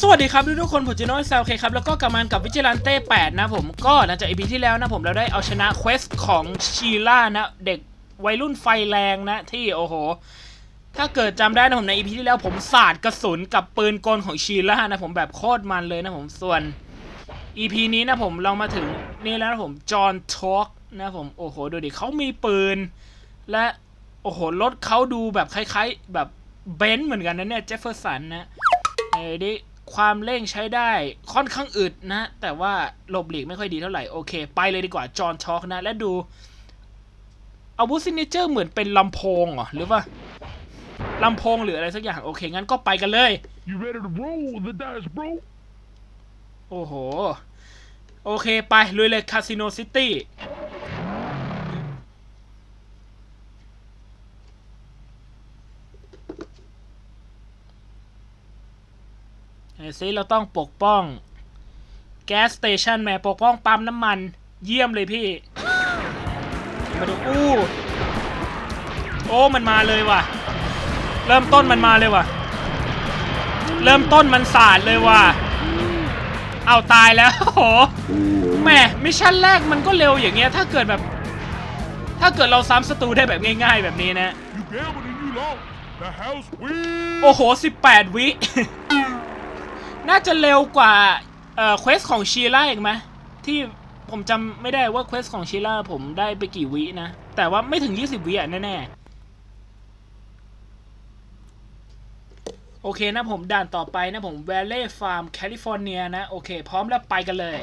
สวัสดีครับทุกคนผมจิโน่แซลเคครับแล้วก็กลับมากับวิจิลันเต้8นะผมก็หลังจากอีพีที่แล้วนะผมเราได้เอาชนะเควสของชีล่านะเด็กวัยรุ่นไฟแรงนะที่โอ้โห ถ้าเกิดจำได้นะผมในอีพีที่แล้วผมสาดกระสุนกับปืนกลของชีล่านะผมแบบโคตรมันเลยนะผมส่วน EP นี้นะผมเรามาถึงนี่แล้วนะผมจอห์นทอกนะผมโอ้โหดูดิเขามีปืน และโอ้โหรถเขาดูแบบคล้าย ๆ แบบเบนซ์เหมือนกันนะเนี่ยเจฟเฟอร์สันนะเออดิ ความเร่งใช้ได้ค่อนข้างอึดนะ แต่ว่าหลบหลีกไม่ค่อยดีเท่าไหร่ โอเค ไปเลยดีกว่า จอห์นทอล์กนะ และดู อาวุธซิกเนเจอร์เหมือนเป็นลำโพงเหรอ หรือว่าลำโพงหรืออะไรสักอย่าง โอเค งั้นก็ไปกันเลย You ready to roll the dice, bro? โอ้โห โอเค ไปลุยเลยคาสิโนซิตี้ ซิเราต้องปกป้องแก๊สสเตชันแม่ปกป้องปั๊มน้ำมัน เยี่ยมเลยพี่ มาดูอู้โอ้มันมาเลยว่ะ เริ่มต้นมันมาเลยว่ะ เริ่มต้นมันสาดเลยว่ะ เอาตายแล้วโอ้โหแหม่มิชชั่นแรกมันก็เร็วอย่างเงี้ยถ้าเกิดแบบ ถ้าเกิดเราซ้ำศัตรูได้แบบง่าย ๆ แบบนี้นะ You gambled and you lost. The house wins. โอ้โห 18 วิ น่าจะเร็วกว่าเอ่อเควสของชีล่าอีกไหมที่ผมจำไม่ได้ว่าเควสของชีล่าผมได้ไปกี่วินะ แต่ว่าไม่ถึง 20 วิอะแน่ๆ โอเคนะผมด่านต่อไปนะผม Valley Farm California นะ โอเค พร้อมแล้วไปกันเลย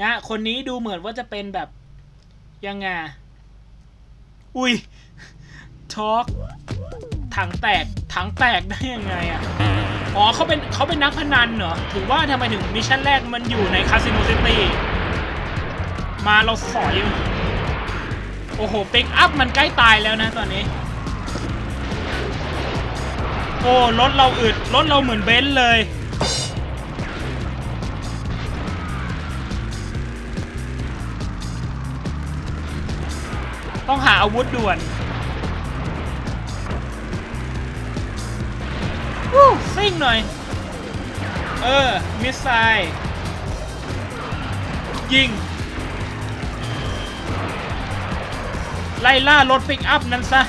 นะคนนี้ดูเหมือนว่าจะเป็นแบบ ยังไง อุ้ย ทอล์ก ถังแตกถังแตกได้ยังไงอะอ๋อเขาเป็นเขาเป็นนักพนันเหรอถึงว่าทำไมถึงมิชชั่นแรกมันอยู่ในคาสิโนซิตี้มาเราสอยโอ้โหปิกอัพมันใกล้ตายแล้วนะตอนนี้ โอ้รถเราอึดรถเราเหมือนเบนซ์เลยต้องหาอาวุธด่วน วู้ซิ่งหน่อย เออ มิสไซล์ยิง ไล่ล่ารถปิกอัพนั้นซะ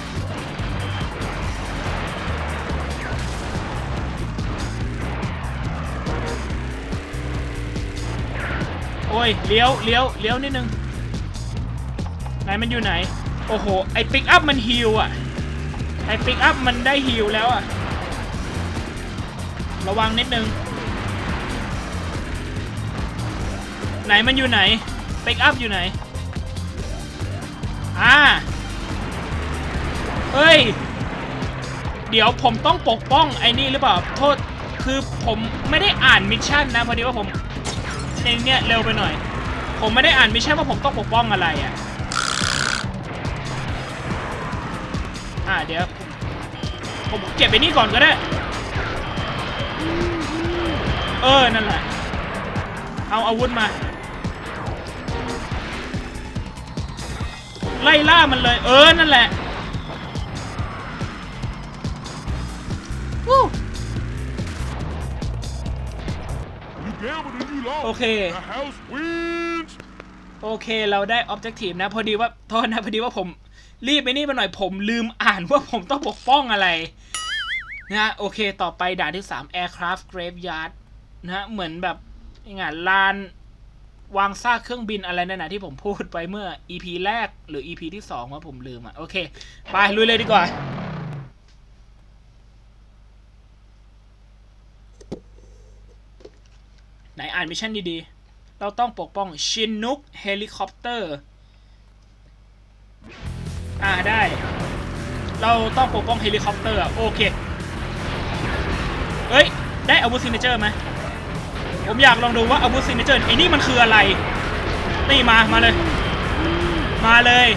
โอ้ย เลี้ยว เลี้ยว เลี้ยวนิดนึง ไหนมันอยู่ไหน โอ้โห ไอปิกอัพมันฮิลอะ ไอปิกอัพมันได้ฮิลแล้วอะ ระวังนิดนึง ไหนมันอยู่ไหนเปิกอัพอยู่ไหน อ่า เฮ้ย เดี๋ยวผมต้องปกป้องไอ้นี่หรือเปล่า โทษ คือผมไม่ได้อ่านมิชชั่นนะพอดีว่าผมเองเนี่ยเร็วไปหน่อย ผมไม่ได้อ่านมิชชั่นว่าผมต้องปกป้องอะไรอะ อ่าเดี๋ยวผมผมเก็บไปนี่ก่อนก็ได้ เออ นั่นแหละ เอาอาวุธมา ไล่ล่ามันเลย เออ นั่นแหละวู้ You gambled and you lost. Okay. The house wins. โอเค เราได้ Objective นะ พอดีว่า โทษนะ พอดีว่าผม รีบไปนี่ไปหน่อย ผมลืมอ่านว่าผมต้องปกป้องอะไร นะฮะโอเค ต่อไปด่านที่ 3 Aircraft Graveyard นะฮะเหมือนแบบยังไงลานวางซากเครื่องบินอะไรนั่นนะที่ผมพูดไปเมื่อ EP แรกหรือ EP ที่2ว่าผมลืมอะ โอเค ไปลุยเลยดีกว่า ไหนอ่านมิชชั่นดีๆ เราต้องปกป้องชินนุกเฮลิคอปเตอร์ อ่าได้ เราต้องปกป้องเฮลิคอปเตอร์โอเค เฮ้ย ได้อาวุธซินเจอร์ไหม ผมอยากลองดูว่าอาวุธซินเจอร์ไอ้นี่มันคืออะไร นี่มา มาเลย มาเลย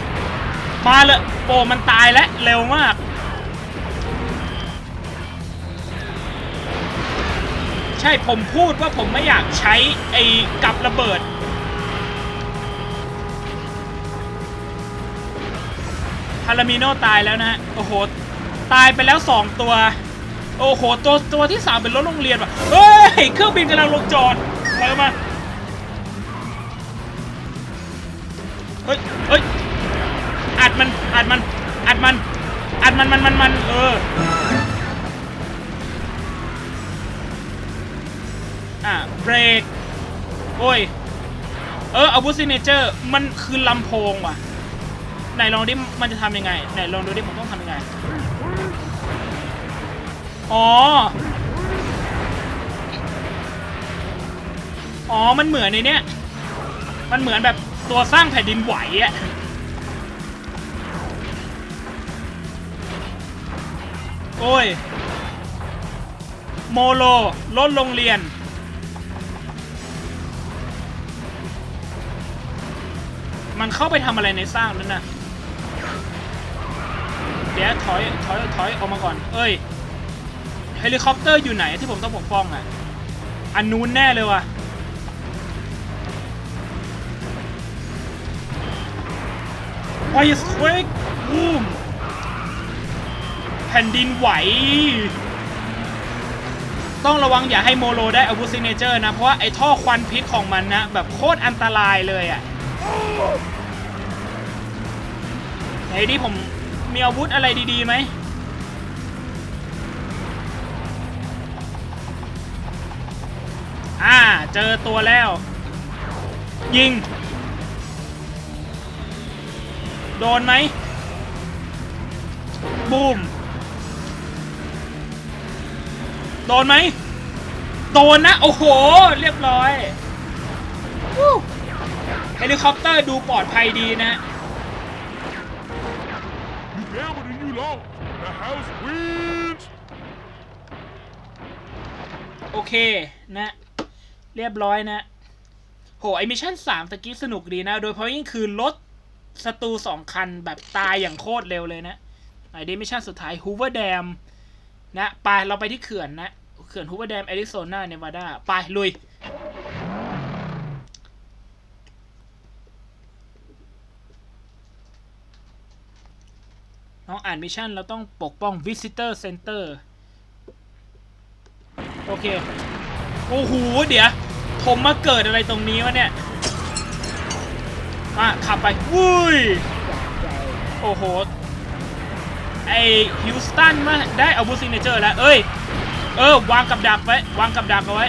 มาเลยโอ้มันตายแล้วเร็วมาก ใช่ผมพูดว่าผมไม่อยากใช้ไอ้กับระเบิดพารามิโนตายแล้วนะฮะ โอ้โห ตายไปแล้วสองตัว โอ้โหตัวตัวที่สามเป็นรถโรงเรียนว่ะเฮ้ยเครื่องบินกำลังลงจอดไปมาเฮ้ยเฮ้ยอัดมันอัดมันอัดมันอัดมันมันมันมันเอออะเบรกโอ้ยเอออาวุธซิเนเจอร์มันคือลำโพงว่ะไหนลองดิมันจะทำยังไงไหนลองดูดิผมต้องทำยังไง อ๋อ อ๋อ มันเหมือนในเนี้ย มันเหมือนแบบตัวสร้างแผ่นดินไหวอะโอ้ย โมโลรถโรงเรียน มันเข้าไปทำอะไรในสร้างนั่นนะเดี๋ยวถอย ถอย ถอยออกมาก่อน เอ้ย เฮลิคอปเตอร์อยู่ไหนที่ผมต้องปกป้องอะ อันนู้นแน่เลยว่ะไวสเควกบูมแผ่นดินไหว ต้องระวังอย่าให้โมโลได้อาวุธซิเนเจอร์นะ เพราะว่าไอ้ท่อควันพิษของมันนะ แบบโคตรอันตรายเลยอะไหนดิผมมีอาวุธอะไรดีๆไหม อ่า เจอตัวแล้ว ยิง โดนไหม บูม โดนไหม โดนนะ โอ้โห เรียบร้อยวู้เฮลิคอปเตอร์ดูปลอดภัยดีนะ You gambled and you lost. The house wins. โอเค นะ เรียบร้อยนะ โหไอมิชชั่นสามตะกี้สนุกดีนะ โดยเฉพาะยิ่งคือรถศัตรูสองคันแบบตายอย่างโคตรเร็วเลยนะไหนดีมิชชั่นสุดท้ายฮูเวอร์แดมนะไปเราไปที่เขื่อนนะ เขื่อนฮูเวอร์แดมแอริโซนาเนวาดาไป ลุยน้องอ่านมิชชั่นเราต้องปกป้อง Visitor Center โอเค โอ้โห เดี๋ยว ผมมาเกิดอะไรตรงนี้วะเนี่ยอะขับไปวุ้ย โอ้โห ไอฮิวสตันมาได้อาวุธซิเนเจอร์แล้ว เอ้ย เออ วางกับดักไว้ วางกับดักเอาไว้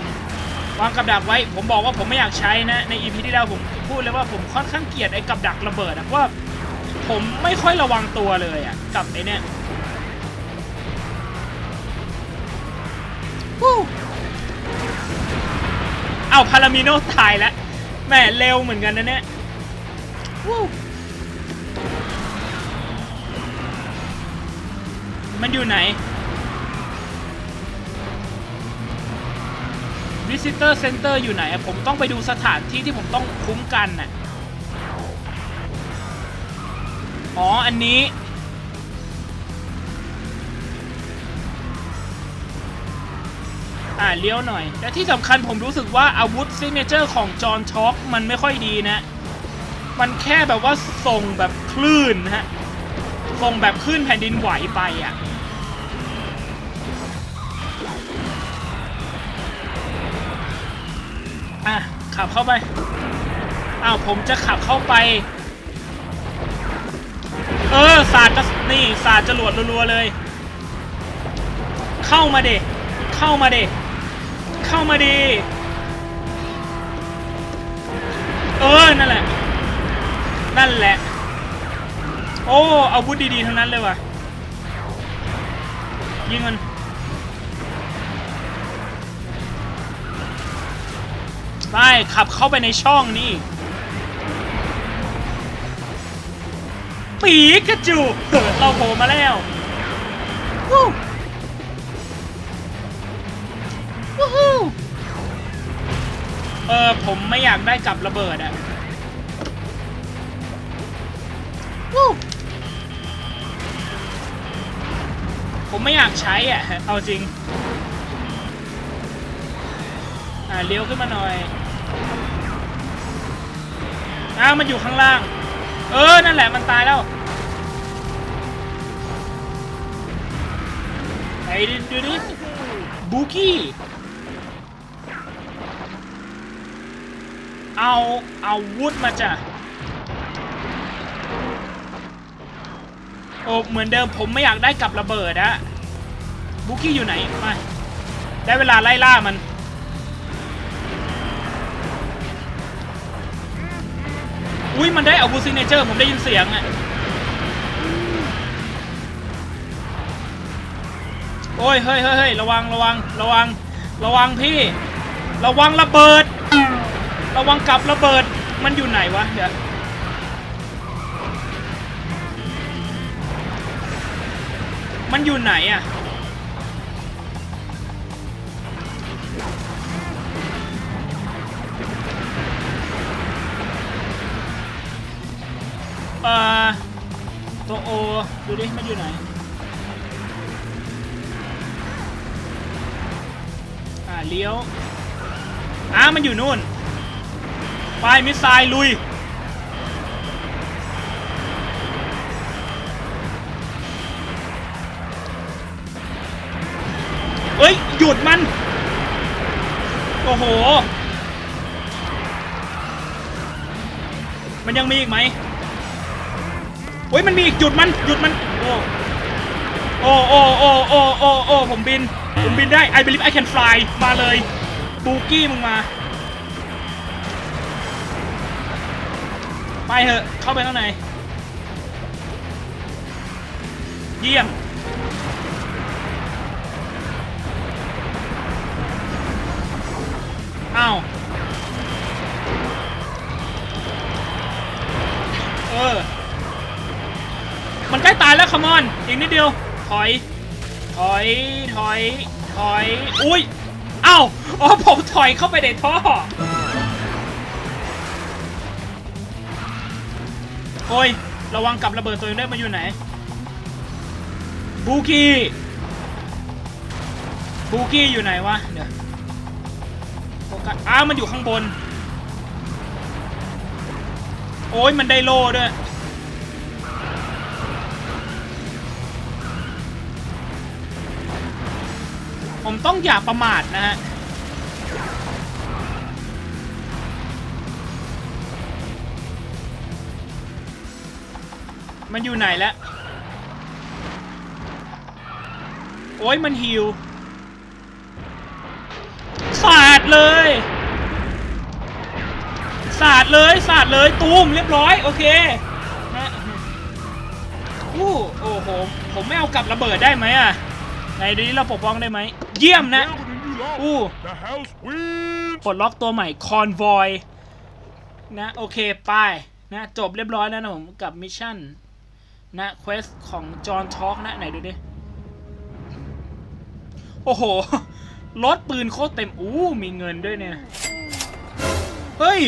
วางกับดักไว้ ผมบอกว่าผมไม่อยากใช้นะ ในอีพีที่แล้วผมพูดเลยว่าผมค่อนข้างเกลียดไอ้กับดักระเบิดอะว่าผมไม่ค่อยระวังตัวเลยอะกับไอ้เนี่ยวู้ เอาพารามิโนตายแล้วแหมเร็วเหมือนกันนะเนี่ยวู้มันอยู่ไหน Visitor Center อยู่ไหน ผมต้องไปดูสถานที่ที่ผมต้องคุ้มกันน่ะ อ๋อ อันนี้ อ่าเลี้ยวหน่อยและที่สำคัญผมรู้สึกว่าอาวุธซิกเนเจอร์ของจอห์นช็อคมันไม่ค่อยดีนะ มันแค่แบบว่าส่งแบบคลื่นนะฮะส่งแบบคลื่นแผ่นดินไหวไปอะอะขับเข้าไปอ้าวผมจะขับเข้าไป เออสาดจะนี่สาดจรวดรัวๆเลย เข้ามาเด็เข้ามาเด็ เข้ามาดี เออ นั่นแหละ นั่นแหละ โอ้อาวุธดีๆทั้งนั้นเลยว่ะ ยิงมัน ไป ขับเข้าไปในช่องนี่ปีกระจูเกิดเราโผล่มาแล้วว เออผมไม่อยากได้กับระเบิดอะวู้ผมไม่อยากใช้อะเอาจริง อ่าเลี้ยวขึ้นมาหน่อยอ้าวมันอยู่ข้างล่าง เออ นั่นแหละมันตายแล้วดิดูดิบูกี้ เอาเอาวุธมาจ้ะโอ้เหมือนเดิมผมไม่อยากได้กับระเบิดอะบูกี้อยู่ไหนมาได้เวลาไล่ล่ามันอุ้ยมันได้อาวุธซิเนเจอร์ผมได้ยินเสียงอะโอ้ยเฮ้ยเฮ้ยเฮ้ยระวังระวังระวังระวังพี่ ระวังระเบิด ระวังกับระเบิดมันอยู่ไหนวะเดี๋ยวมันอยู่ไหนอะเอ่อตัวโอดูดิมันอยู่ไหนอ่าเลี้ยวอ่ามันอยู่นู่น ไปมิสไซล์ลุย เอ้ย หยุดมัน โอ้โห มันยังมีอีกไหมเฮ้ย มันมีอีกหยุดมัน หยุดมัน โอ้โอ้โอ้โอ้โอ้โอ้โอ้ผมบิน ผมบินได้ I believe I can fly มาเลย บูกี้มึงมา เถอะ เข้าไปข้างใน เยี่ยม อ้าว เออ มันใกล้ตายแล้วคมอน อีกนิดเดียว ถอย ถอย ถอย ถอย อุ้ยเอ้าอ๋อ ผมถอยเข้าไปในท่อ โอ้ย ระวังกับระเบิดตัวเองได้มาอยู่ไหน บูกี้ บูกี้อยู่ไหนวะ เดี๋ยวโฟกัสอ้ามันอยู่ข้างบน โอ้ย มันได้โล่ด้วย ผมต้องอย่าประมาทนะฮะ มันอยู่ไหนแล้ว โอ้ยมันฮิว สาดเลย สาดเลย สาดเลย ตูมเรียบร้อย โอเคนะอู้โอ้โห ผมไม่เอากลับระเบิดได้ไหมอะไหนดูนี้เราปกป้องได้ไหม เยี่ยมนะ Now with a new law. Ooh. The house wins. ปลดล็อกตัวใหม่คอนวอยนะ โอเค ไป นะ จบเรียบร้อยแล้วนะผมกับมิชชั่น นะเควสของจอห์นทอกนะ ไหนดูดิ โอ้โห รถปืนโคตรเต็ม อู้ มีเงินด้วยเนี่ย เฮ้ย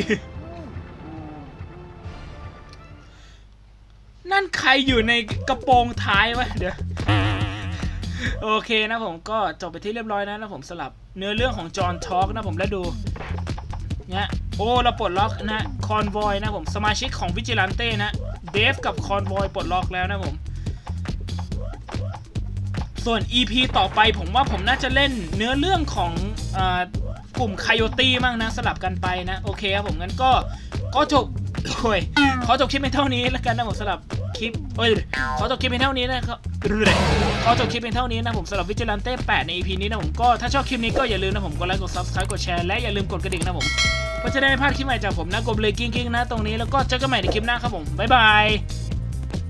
นั่นใครอยู่ในกระโปรงท้ายวะ เดี๋ยว โอเคนะผมก็จบไปที่เรียบร้อยนะนะผมสลับเนื้อเรื่องของจอห์นทอกนะผมแล้วดูเนี่ยโอ้เราปลดล็อกนะคอนวอยนะผมสมาชิกของวิจิลันเต้นะ เดฟกับคอนวอยปลดล็อกแล้วนะผม ส่วน EP ต่อไปผมว่าผมน่าจะเล่นเนื้อเรื่องของอกลุ่มไคายตี้มั่งนะสลับกันไปนะ โอเคครับผมงั้นก็ก็จบโอ้ยขอจบคลิปเป็นเท่านี้แล้วกันนะผมสำหรับคลิปเอ้ยขอจบคลิปเป็นเท่านี้นะครับขอจบคลิปเป็นเท่านี้นะผมสำหรับวิจิลันเต้8ใน EP นี้นะผมก็ถ้าชอบคลิปนี้ก็อย่าลืมนะผมกดไลค์กด subscribe กดแชร์และอย่าลืมกดกระดิ่งนะผม เพราะจะได้ไม่พลาดคลิปใหม่จากผมนะกดเลยกิ้งๆนะตรงนี้แล้วก็เจอกันใหม่ในคลิปหน้าครับผมบ๊ายบาย